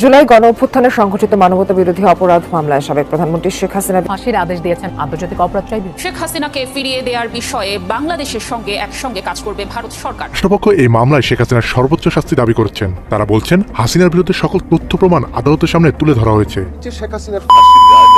জুলাই গণ অভ্যুত্থানে সংঘটিত মানবতা বিরোধী অপরাধ মামলায় সাবেক প্রধানমন্ত্রী শেখ হাসিনা ফাঁসির আদেশ দিয়েছেন আন্তর্জাতিক অপরাধ ট্রাইব্যুনাল। শেখ হাসিনাকে ফিরিয়ে দেওয়ার বিষয়ে বাংলাদেশের সঙ্গে একসঙ্গে কাজ করবে ভারত সরকার। রাষ্ট্রপক্ষ এই মামলায় শেখ হাসিনার সর্বোচ্চ শাস্তি দাবি করছেন। তারা বলছেন হাসিনার বিরুদ্ধে সকল তথ্য প্রমাণ আদালতের সামনে তুলে ধরা হয়েছে। শেখ হাসিনার ফাঁসির রায়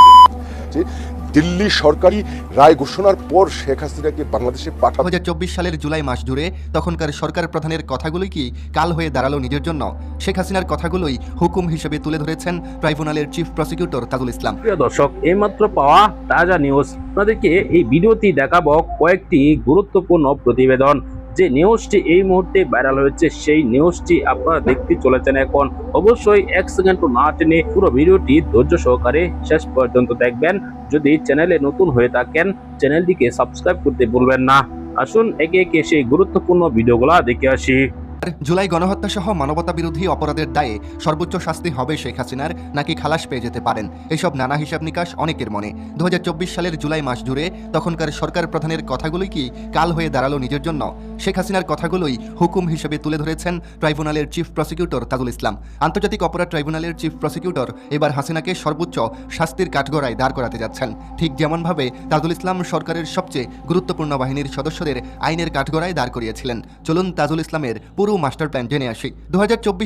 দিল্লি সরকারি রায় ঘোষণার পর শেখ হাসিনাকে বাংলাদেশে দু পাঠানো হাজার চব্বিশ সালের জুলাই মাস জুড়ে তখনকার সরকার প্রধানের কথাগুলোই কি কাল হয়ে দাঁড়াল নিজের জন্য? শেখ হাসিনার কথাগুলোই হুকুম হিসেবে তুলে ধরেছেন ট্রাইব্যুনালের চিফ প্রসিকিউটর তাজুল ইসলাম। প্রিয় দর্শক এইমাত্র পাওয়া তাজা নিউজ আপনাদেরকে এই ভিডিওটি দেখাবো কয়েকটি গুরুত্বপূর্ণ প্রতিবেদন। যে নিউজটি এই মুহূর্তে ভাইরাল হয়েছে, সেই নিউজটি আপনারা দেখতে চলেছেন এখন। অবশ্যই এক সেকেন্ড না টেনে পুরো ভিডিওটি ধৈর্য সহকারে শেষ পর্যন্ত দেখবেন। যদি চ্যানেলে নতুন হয়ে থাকেন চ্যানেলটিকে সাবস্ক্রাইব করতে ভুলবেন না। আসুন একে একে সেই গুরুত্বপূর্ণ ভিডিওগুলো দেখে আসি। জুলাই গণহত্যা সহ মানবতা বিরোধী অপরাধের দায়ে সর্বোচ্চ শাস্তি হবে শেখ হাসিনার, নাকি খালাস পেয়ে যেতে পারেন? এসব নানা হিসাব নিকাশ অনেকের মনে। দু হাজার চব্বিশ সালের জুলাই মাস জুড়ে তখনকার সরকার প্রধানের কথাগুলোই কি কাল হয়ে দাঁড়াল নিজের জন্য? শেখ হাসিনার কথাগুলোই হুকুম হিসেবে তুলে ধরেছেন ট্রাইব্যুনালের চিফ প্রসিকিউটর তাজুল ইসলাম। আন্তর্জাতিক অপরাধ ট্রাইব্যুনালের চিফ প্রসিকিউটর এবার হাসিনাকে সর্বোচ্চ শাস্তির কাঠগড়ায় দাঁড় করাতে যাচ্ছেন। ঠিক যেমনভাবে তাজুল ইসলাম সরকারের সবচেয়ে গুরুত্বপূর্ণ বাহিনীর সদস্যদের আইনের কাঠগড়ায় দাঁড় করিয়েছিলেন। চলুন তাজুল ইসলামের পুরো মাস্টার প্ল্যান জেনে আসি। দু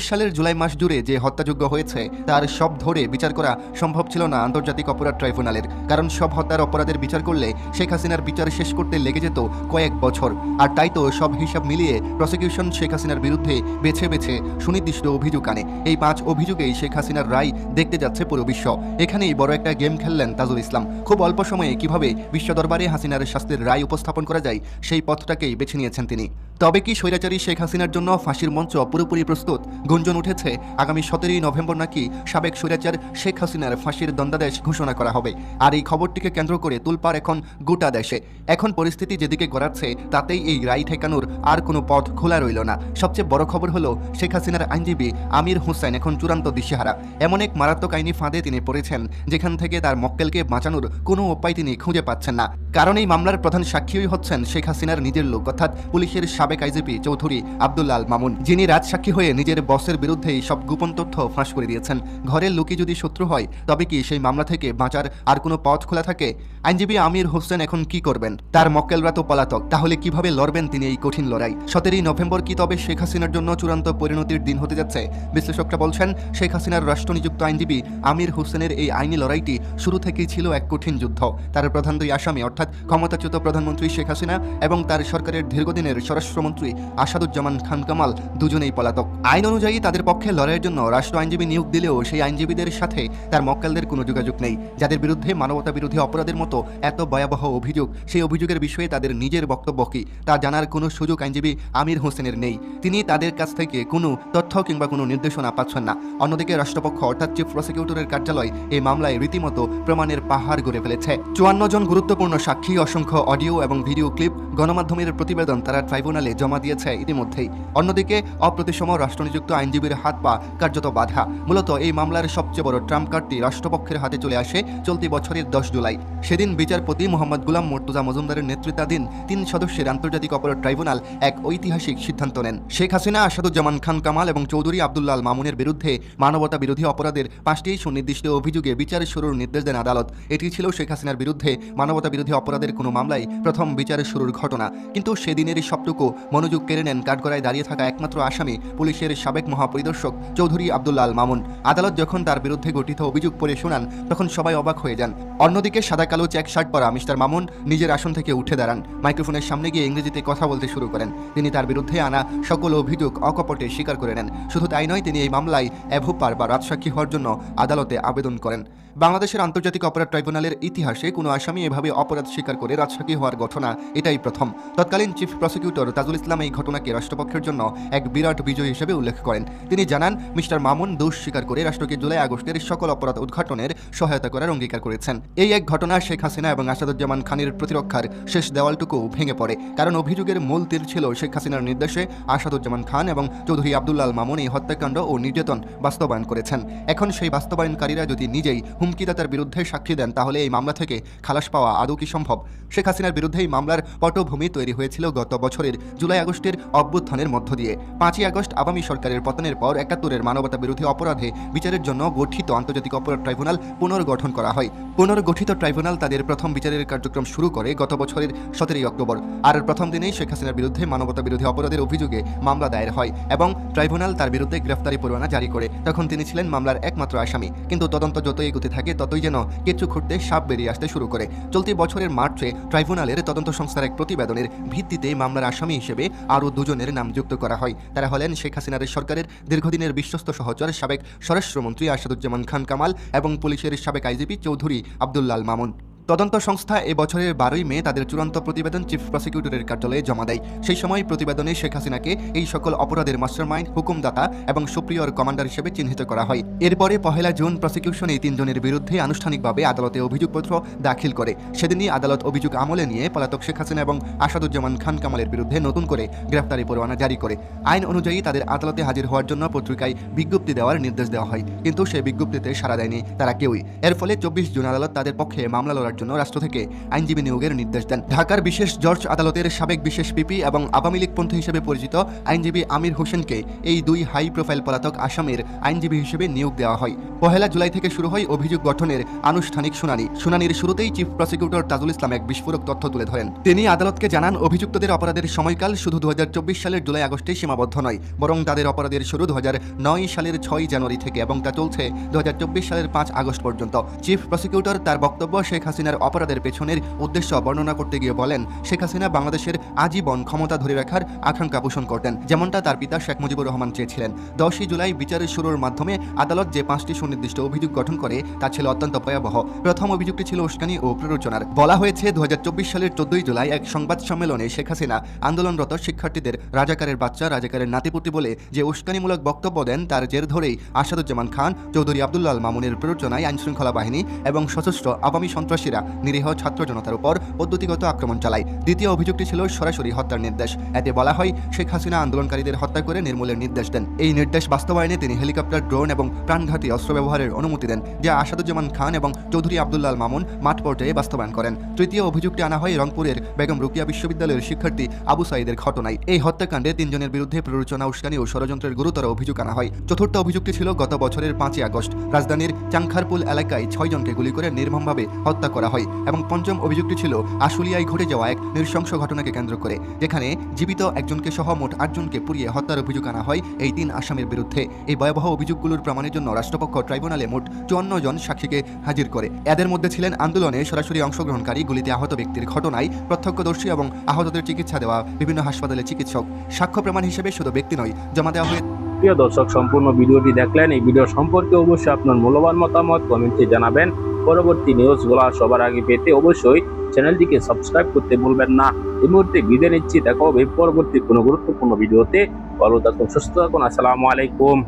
সালের জুলাই মাস জুড়ে যে হত্যাযোগ্য হয়েছে, তার সব ধরে বিচার করা সম্ভব ছিল না আন্তর্জাতিক অপরাধ ট্রাইব্যুনালের। কারণ সব হত্যার অপরাধের বিচার করলে শেখ হাসিনার বিচার শেষ করতে লেগে যেত কয়েক বছর। আর তাই তো সব হিসাব মিলিয়ে প্রসিকিউশন শেখ হাসিনার বিরুদ্ধে বেছে বেছে সুনির্দিষ্ট অভিযোগ আনে। এই পাঁচ অভিযোগেই শেখ হাসিনার রায় দেখতে যাচ্ছে পুরো বিশ্ব। এখানেই বড় একটা গেম খেললেন তাজুল ইসলাম। খুব অল্প সময়ে কীভাবে বিশ্ব দরবারে হাসিনার শাস্তির রায় উপস্থাপন করা যায়, সেই পথটাকেই বেছে নিয়েছেন তিনি। তবে কি স্বৈরাচারী শেখ হাসিনার জন্য ফাঁসির মঞ্চ পুরোপুরি প্রস্তুত। গুঞ্জন উঠেছে, আগামী সতেরোই নভেম্বর নাকি সাবেক স্বৈরাচার শেখ হাসিনার ফাঁসির দণ্ডাদেশ ঘোষণা করা হবে। আর এই খবরটিকে কেন্দ্র করে তুলপার এখন গোটা দেশে। এখন পরিস্থিতি যেদিকে গড়াচ্ছে, তাতেই এই রায় ঠেকানোর আর কোনো পথ খোলা রইল না। সবচেয়ে বড় খবর হলো শেখ হাসিনার আইনজীবী আমির হোসেন এখন চূড়ান্ত দিশেহারা। এমন এক মারাত্মক আইনি ফাঁদে তিনি পড়েছেন, যেখান থেকে তার মক্কেলকে বাঁচানোর কোনো উপায় তিনি খুঁজে পাচ্ছেন না। কারণ এই মামলার প্রধান সাক্ষীই হচ্ছেন শেখ হাসিনার নিজের লোক, অর্থাৎ পুলিশের সাবেক আইজিপি চৌধুরী আব্দুল্লাল মামুন, যিনি রাজসাক্ষী হয়ে নিজের বসের বিরুদ্ধেই সব গোপন তথ্য ফাঁস করে দিয়েছেন। ঘরের লোকই যদি শত্রু হয়, তবে কি সেই মামলা থেকে বাঁচার আর কোনো পথ খোলা থাকে? আইনজীবী আমির হোসেন এখন কি করবেন? তার মক্কেলরা তো পলাতক, তাহলে কীভাবে লড়বেন তিনি এই কঠিন লড়াই? সতেরোই নভেম্বর কি তবে শেখ হাসিনার জন্য চূড়ান্ত পরিণতির দিন হতে যাচ্ছে? বিশ্লেষকরা বলছেন, শেখ হাসিনার রাষ্ট্রনিযুক্ত আইনজীবী আমির হোসেনের এই আইনি লড়াইটি শুরু থেকেই ছিল এক কঠিন যুদ্ধ। তার প্রধান দুই আসামি, অর্থাৎ ক্ষমতাচ্যুত প্রধানমন্ত্রী শেখ হাসিনা এবং তার সরকারের দীর্ঘদিনের স্বরাষ্ট্রমন্ত্রী আসাদুজ্জামান খান কামাল দুজনেই পলাতক। আইন অনুযায়ী তাদের পক্ষে লড়াইয়ের জন্য রাষ্ট্র আইনজীবী নিয়োগ দিলেও সেই আইনজীবীদের সাথে তার মক্কেলদের কোনো যোগাযোগ নেই। যাদের বিরুদ্ধে মানবতা বিরোধী অপরাধের মতো এত ভয়াবহ অভিযোগ, সেই অভিযোগের বিষয়ে তাদের নিজের বক্তব্য কি, তা জানার কোনো সুযোগ আইনজীবী আমির হোসেনের নেই। তিনি তাদের কাছ থেকে কোনো তথ্য কিংবা কোনো নির্দেশনা পাচ্ছেন না। অন্যদিকে রাষ্ট্রপক্ষ অর্থাৎ চিফ প্রসিকিউটরের কার্যালয় এই মামলায় রীতিমতো প্রমাণের পাহাড় গড়ে ফেলেছে। চুয়ান্ন জন গুরুত্বপূর্ণ সাক্ষী, অসংখ্য অডিও এবং ভিডিও ক্লিপ, গণমাধ্যমের প্রতিবেদন তারা ট্রাইব্যুনালে জমা দিয়েছে ইতিমধ্যেই। অন্যদিকে অপ্রতিসম রাষ্ট্রনিযুক্ত আইনজীবীর হাত পা কার্যত বাধা। মূলত এই মামলার সবচেয়ে বড় ট্রাম্প কার্ডটি রাষ্ট্রপক্ষের হাতে চলে আসে চলতি বছরের দশ জুলাই। সেদিন বিচারপতি মোহাম্মদ গুলাম মর্তুজা মজুমদারের নেতৃত্বাধীন তিন সদস্যের আন্তর্জাতিক অপরাধ ট্রাইব্যুনাল এক ঐতিহাসিক সিদ্ধান্ত নেন। শেখ হাসিনা, আসাদুজ্জামান খান কামাল এবং চৌধুরী আব্দুল্লাল মামুনের বিরুদ্ধে মানবতা বিরোধী অপরাধের পাঁচটি সুনির্দিষ্ট অভিযোগে বিচার শুরুর নির্দেশ দেন আদালত। এটি ছিল শেখ হাসিনার বিরুদ্ধে মানবতা বিরোধী অপরাধের কোনো মামলায় প্রথম বিচার শুরুর ঘটনা। কিন্তু সেদিনের সবটুকু মনোযোগ কেড়ে নেন কাঠগড়ায় দাঁড়িয়ে থাকা একমাত্র আসামি পুলিশের সাবেক মহাপরিদর্শক চৌধুরী আব্দুল্লাল মামুন। আদালত যখন তার বিরুদ্ধে গঠিত অভিযোগ পড়ে শোনান, তখন সবাই অবাক হয়ে যান। অন্যদিকে সাদা কালো চেক শার্ট পরা মিস্টার মামুন নিজের আসন থেকে উঠে দাঁড়ান। মাইক্রোফোনের সামনে গিয়ে ইংরেজিতে কথা বলতে শুরু করেন। তিনি তার বিরুদ্ধে আনা সকল অভিযোগ অকপটে স্বীকার করে নেন। শুধু তাই নয়, তিনি এই মামলায় অ্যাভোপার বা রাজসাক্ষী হওয়ার জন্য আদালতে আবেদন করেন। বাংলাদেশের আন্তর্জাতিক অপরাধ ট্রাইব্যুনালের ইতিহাসে কোনো আসামি এভাবে অপরাধ স্বীকার করে রাজসাক্ষী হওয়ার ঘটনা, এটাই প্রথম। তৎকালীন চিফ প্রসিকিউটর তাজুল ইসলাম এই ঘটনাকে রাষ্ট্রপক্ষের জন্য এক বিরাট বিজয় হিসেবে উল্লেখ করেন। তিনি জানান, মিস্টার মামুন দোষ স্বীকার করে রাষ্ট্রকে জুলাই আগস্টের সকল অপরাধ উদ্ঘাটনের সহায়তা করার অঙ্গীকার করেছেন। এই এক ঘটনা শেখ হাসিনা এবং আসাদুজ্জামান খানের প্রতিরক্ষার শেষ দেওয়ালটুকু ভেঙে পড়ে। কারণ অভিযোগের মূল তীর ছিল শেখ হাসিনার নির্দেশে আসাদুজ্জামান খান এবং চৌধুরী আব্দুল্লাল মামুন এই হত্যাকাণ্ড ও নির্যাতন বাস্তবায়ন করেছেন। এখন সেই বাস্তবায়নকারীরা যদি নিজেই হুমকিদাতার বিরুদ্ধে সাক্ষী দেন, তাহলে এই মামলা থেকে খালাস পাওয়া আদৌ কি সম্ভব? শেখ হাসিনার বিরুদ্ধে এই মামলার পটভূমি তৈরি হয়েছিল গত বছরের জুলাই আগস্টের অভ্যুত্থানের মধ্য দিয়ে। পাঁচই আগস্ট আওয়ামী সরকারের পতনের পর একাত্তরের মানবতা বিরোধী অপরাধে বিচারের জন্য গঠিত আন্তর্জাতিক অপরাধ ট্রাইব্যুনাল পুনর্গঠন করা হয়। পুনর্গঠিত ট্রাইব্যুনাল তাদের প্রথম বিচারের কার্যক্রম শুরু করে গত বছরের সতেরোই অক্টোবর। আর প্রথম দিনেই শেখ হাসিনার বিরুদ্ধে মানবতা বিরোধী অপরাধের অভিযোগে মামলা দায়ের হয় এবং ট্রাইব্যুনাল তার বিরুদ্ধে গ্রেফতারি পরোয়ানা জারি করে। তখন তিনি ছিলেন মামলার একমাত্র আসামি। কিন্তু তদন্ত যতই এগোতে থাকে ততই যেন কেঁচু খুঁড়তে সাপ বেরিয়ে আসতে শুরু করে। চলতি বছরের মার্চে ট্রাইব্যুনালের তদন্ত সংস্থার এক প্রতিবেদনের ভিত্তিতে মামলার আসামি হিসেবে আরও দুজনের নাম যুক্ত করা হয়। তারা হলেন শেখ হাসিনার সরকারের দীর্ঘদিনের বিশ্বস্ত সহচর সাবেক স্বরাষ্ট্রমন্ত্রী আসাদুজ্জামান খান কামাল এবং পুলিশের সাবেক আইজিপি চৌধুরী আবদুল্লাল মামুন। তদন্ত সংস্থা এ বছরের বারোই মে তাদের চূড়ান্ত প্রতিবেদন চিফ প্রসিকিউটরের কার্যালয়ে জমা দেয়। সেই সময় প্রতিবেদনে শেখ হাসিনাকে এই সকল অপরাধের মাস্টারমাইন্ড, হুকুমদাতা এবং সুপ্রিয়র কমান্ডার হিসেবে চিহ্নিত করা হয়। এরপরে পহেলা জুন প্রসিকিউশন এই তিনজনের বিরুদ্ধে আনুষ্ঠানিকভাবে আদালতে অভিযোগপত্র দাখিল করে। সেদিনই আদালত অভিযোগ আমলে নিয়ে পলাতক শেখ হাসিনা এবং আসাদুজ্জামান খান কামালের বিরুদ্ধে নতুন করে গ্রেফতারি পরোয়ানা জারি করে। আইন অনুযায়ী তাদের আদালতে হাজির হওয়ার জন্য পত্রিকায় বিজ্ঞপ্তি দেওয়ার নির্দেশ দেওয়া হয়। কিন্তু সেই বিজ্ঞপ্তিতে সাড়া দেয়নি, তারা কেউই। এর ফলে চব্বিশ জুন আদালত তাদের পক্ষে মামলা লড়ার জন্য রাষ্ট্র থেকে আইনজীবী নিয়োগের নির্দেশ দেন। ঢাকার বিশেষ জর্জ আদালতের সাবেক বিশেষ পিপি এবং আওয়ামী লীগপন্থী হিসেবে পরিচিত আইনজীবী আমির হোসেনকে এই দুই হাই প্রোফাইল পলাতক আসামের আইনজীবী হিসেবে নিয়োগ দেওয়া হয়। পহেলা জুলাই থেকে শুরু হয় অভিযোগ গঠনের আনুষ্ঠানিক শুনানি। শুনানির শুরুতেই চিফ প্রসিকিউটর তাজুল ইসলাম এক বিস্ফোরক তথ্য তুলে ধরেন। তিনি আদালতকে জানান, অভিযুক্তদের অপরাধের সময়কাল শুধু দু হাজার চব্বিশ সালের জুলাই আগস্টে সীমাবদ্ধ নয়, বরং তাদের অপরাধের শুরু দু হাজার নয় সালের ছয় জানুয়ারি থেকে এবং তা চলছে দু হাজার চব্বিশ সালের পাঁচ আগস্ট পর্যন্ত। চিফ প্রসিকিউটর তার বক্তব্য শেখ হাসিনার অপরাধের পেছনের উদ্দেশ্য বর্ণনা করতে গিয়ে বলেন, শেখ হাসিনা বাংলাদেশের আজীবন ক্ষমতা ধরে রাখার আকাঙ্ক্ষা পোষণ করতেন, যেমনটা তার পিতা শেখ মুজিবুর রহমান চেয়েছিলেন। দশই জুলাই বিচারের শুরুর মাধ্যমে আদালত যে পাঁচটি সুনির্দিষ্ট অভিযোগ গঠন করে, তা ছিল অত্যন্ত ভয়াবহ। প্রথম অভিযোগটি ছিল উস্কানি ও প্ররোচনার। বলা হয়েছে দু হাজার চব্বিশ সালের চোদ্দই জুলাই এক সংবাদ সম্মেলনে শেখ হাসিনা আন্দোলনরত শিক্ষার্থীদের, রাজাকারের বাচ্চা, রাজাকারের নাতিপুতি বলে যে উস্কানিমূলক বক্তব্য দেন, তার জের ধরেই আসাদুজ্জামান খান, চৌধুরী আবদুল্লাল মামুনের প্ররোচনায় আইনশৃঙ্খলা বাহিনী এবং সশস্ত্র আওয়ামী সন্ত্রাসীরা নিরীহ ছাত্র জনতার উপর পদ্ধতিগত আক্রমণ চালায়। দ্বিতীয় অভিযোগটি ছিল সরাসরি হত্যার নির্দেশ। এতে বলা হয়, শেখ হাসিনা আন্দোলনকারীদের হত্যা করে নির্মূলের নির্দেশ দেন। এই নির্দেশ বাস্তবায়নে তিনি হেলিকপ্টার, ড্রোন এবং প্রাণঘাতী অস্ত্র ব্যবহারের অনুমতি দেন, যা আসাদুজ্জামান খান এবং চৌধুরী আবদুল্লাল মামুন মাঠ পর্যায়ে বাস্তবায়ন করেন। তৃতীয় অভিযোগটি আনা হয় রংপুরের বেগম রুকিয়া বিশ্ববিদ্যালয়ের শিক্ষার্থী আবু সাইদের ঘটনায়। এই হত্যাকাণ্ডে তিনজনের বিরুদ্ধে প্ররোচনা, উস্কানি ও ষড়যন্ত্রের গুরুতর অভিযোগ আনা হয়। চতুর্থ অভিযোগটি ছিল গত বছরের পাঁচই আগস্ট। রাজধানীর চাংখারপুল এলাকায় ছয়জনকে গুলি করে নির্মমভাবে হত্যা করা হয় এবং পঞ্চম অভিযোগটি ছিল আশুলিয়ায় ঘটে যাওয়া এক নৃশংস ঘটনাকে কেন্দ্র করে, যেখানে জীবিত একজনকে সহ মোট আটজনকে পুড়িয়ে হত্যার অভিযোগ আনা হয় এই তিন আসামির বিরুদ্ধে। এই ভয়াবহ অভিযোগগুলোর প্রমাণের জন্য রাষ্ট্রপক্ষ ট্রাইব্যুনালে মোট চুয়ান্ন জন সাক্ষীকে হাজির করে। এদের মধ্যে ছিলেন আন্দোলনে সরাসরি অংশগ্রহণকারী গুলিতে আহত ব্যক্তির ঘটনায় প্রত্যক্ষদর্শী এবং আহতদের চিকিৎসা দেওয়া বিভিন্ন হাসপাতালে চিকিৎসক। সাক্ষ্য প্রমাণ হিসেবে শুধু ব্যক্তি নয়, জমা দেওয়া হয়ে প্রিয় দর্শক, সম্পূর্ণ ভিডিওটি দেখলেন। এই ভিডিও সম্পর্কে অবশ্যই আপনার মূল্যবান মতামত কমেন্টে জানাবেন। পরবর্তী নিউজগুলো সবার আগে পেতে অবশ্যই চ্যানেলটিকে সাবস্ক্রাইব করতে ভুলবেন না। এই মুহূর্তে বিদায় নিচ্ছি। দেখা হবে পরবর্তী কোনো গুরুত্বপূর্ণ ভিডিওতে। ভালো থাকুন, সুস্থ থাকুন। আসসালামু আলাইকুম।